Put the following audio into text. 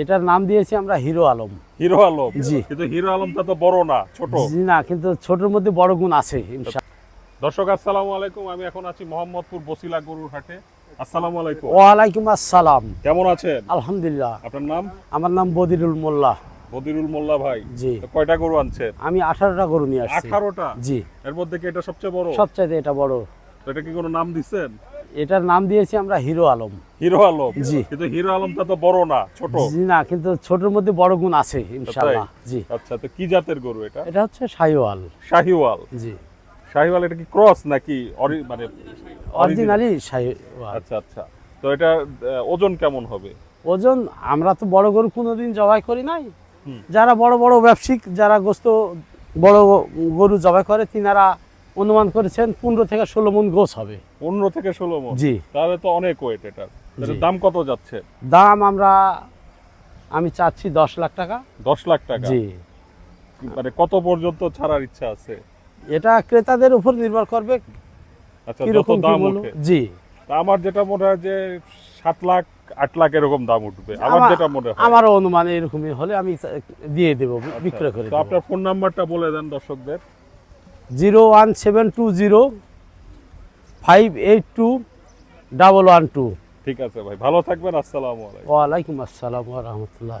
এটার নাম দিয়েছি আমরা হিরো আলম। হিরো আলম? জি। কিন্তু হিরো আলমটা তো বড় না ছোট। জি না কিন্তু ছোটর মধ্যে বড় গুণ আছে দর্শক আসসালামু আলাইকুম। আমি এখন আছি মোহাম্মদপুর বসিলা গরুর হাটে। আসসালামু আলাইকুম। ওয়ালাইকুম আসসালাম। কেমন আছেন? আলহামদুলিল্লাহ। আপনার নাম? আমার নাম বদিরুল মোল্লা। বদিরুল মোল্লা ভাই। জি। কয়টা গরু আনছেন? আমি আঠারোটা গরু নিয়ে আসছি। আঠারোটা? জি। এর মধ্যে কি এটা সবচেয়ে বড়? সবচাইতে এটা বড়। এটা কি কোনো নাম দিচ্ছেন? এটার নাম দিয়েছি আমরা হিরো আলম। হিরো আলম? জি। কিন্তু হিরো আলমটা তো বড় না ছোট। জি না কিন্তু ছোটর মধ্যে বড় গুণ আছে ইনশাল্লাহ জি। আচ্ছা তো কি জাতের গরু এটা? এটা হচ্ছে শাহিওয়াল। শাহিওয়াল। জি। শাহিওয়াল এটা কি ক্রস নাকি মানে অরিজিনালি শাহিওয়াল। আচ্ছা আচ্ছা। তো এটা ওজন কেমন হবে? ওজন আমরা তো বড় গরু কোনোদিন জবাই করি নাই। যারা বড় বড় ব্যবসায়িক যারা গোস্ত বড় গরু জবাই করে তিনারা অনুমান করেছেন পনেরো থেকে ষোলো মন গোস হবে। পনেরো থেকে ষোলো মন? জি। তাহলে তো অনেক ওয়েট এটার দাম কত যাচ্ছে? দাম আমরা আমি চাচ্ছি দশ লাখ টাকা। দশ লাখ টাকা? জি। মানে কত পর্যন্ত ছাড়ার ইচ্ছা আছে? এটা ক্রেতাদের উপর নির্ভর করবে। আচ্ছা যত দাম ওঠে। জি। আমার যেটা মনে হয় যে সাত লাখ আট লাখ এরকম দাম উঠবে। আমার আমার- যেটা মনে হয়। আমারও অনুমান এরকমই হলে আমি দিয়ে দেবো বিক্রয় করে আপনার ফোন নাম্বারটা বলে দেন দর্শকদের। Zero one seven two zero five eight two double one two. ঠিক আছে ভাই ভালো থাকবেন আসসালামু আলাইকুম। ওয়ালাইকুম আসসালাম রহমতুল্লাহ।